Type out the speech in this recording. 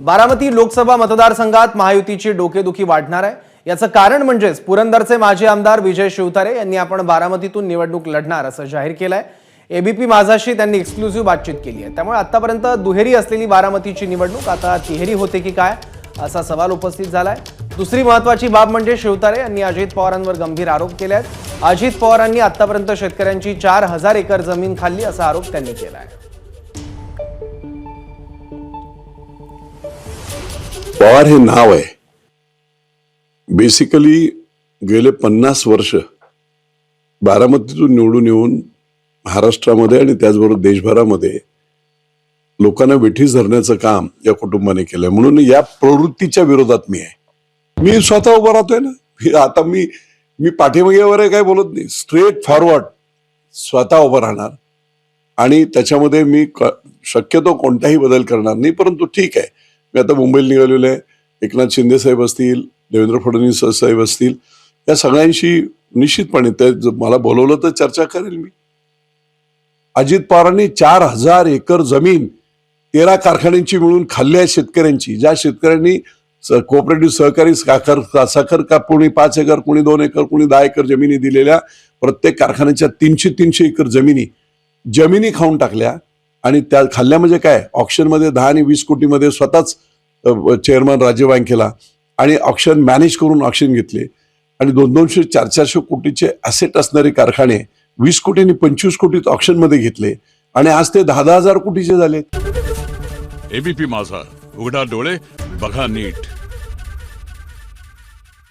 बारामती लोकसभा मतदारसंघात महायुतीची डोकेदुखी वाढणार आहे. याचं कारण म्हणजेच पुरंदरचे माजी आमदार विजय शिवतारे यांनी आपण बारामतीतून निवडणूक लढणार असं जाहीर केलं आहे एबीपी माझाशी त्यांनी एक्सक्लुझिव्ह बातचीत केली आहे. त्यामुळे आतापर्यंत दुहेरी असलेली बारामतीची निवडणूक आता तिहेरी होते की काय असा सवाल उपस्थित झालाय. दुसरी महत्वाची बाब म्हणजे शिवतारे यांनी अजित पवारांवर गंभीर आरोप केले आहेत अजित पवारांनी आतापर्यंत शेतकऱ्यांची चार हजार एकर जमीन खाल्ली असा आरोप त्यांनी केला आहे पवार हे नाव आहे. बेसिकली गेले पन्नास वर्ष बारामतीतून निवडून येऊन महाराष्ट्रामध्ये आणि त्याचबरोबर देशभरामध्ये लोकांना वेठीस धरण्याचं काम या कुटुंबाने केलंय म्हणून या प्रवृत्तीच्या विरोधात मी आहे. मी स्वतः उभा राहतोय ना? आता मी मी पाठीमागे वगैरे काय बोलत नाही. स्ट्रेट फॉरवर्ड स्वतः उभं राहणार. आणि त्याच्यामध्ये मी शक्यतो कोणताही बदल करणार नाही परंतु ठीक आहे. मी आता मुंबईला निघालेलो आहे. एकनाथ शिंदे साहेब असतील देवेंद्र फडणवीस साहेब असतील या सगळ्यांशी निश्चितपणे ते मला बोलवलं तर चर्चा करेल मी. अजित पवारांनी चार हजार एकर जमीन तेरा कारखान्यांची मिळून खाल्ली आहे शेतकऱ्यांची. ज्या शेतकऱ्यांनी कोऑपरेटिव्ह सहकारी साखर साखर का कोणी पाच एकर कोणी दोन एकर कोणी दहा एकर जमिनी दिलेल्या प्रत्येक कारखान्याच्या तीनशे तीनशे एकर जमिनी जमिनी खाऊन टाकल्या. आणि त्या खाल्ल्या म्हणजे काय? ऑप्शनमध्ये दहा आणि वीस कोटीमध्ये स्वतःच चेअरमन राजीव बँकेला आणि ऑप्शन मॅनेज करून ऑप्शन घेतले. आणि दोन दोनशे चार चारशे कोटीचे ॲसेट असणारे कारखाने वीस कोटी आणि पंचवीस कोटीत ऑप्शनमध्ये घेतले. आणि आज ते दहा दहा हजार कोटीचे झाले. एबीपी माझा. उघडा डोळे बघा नीट.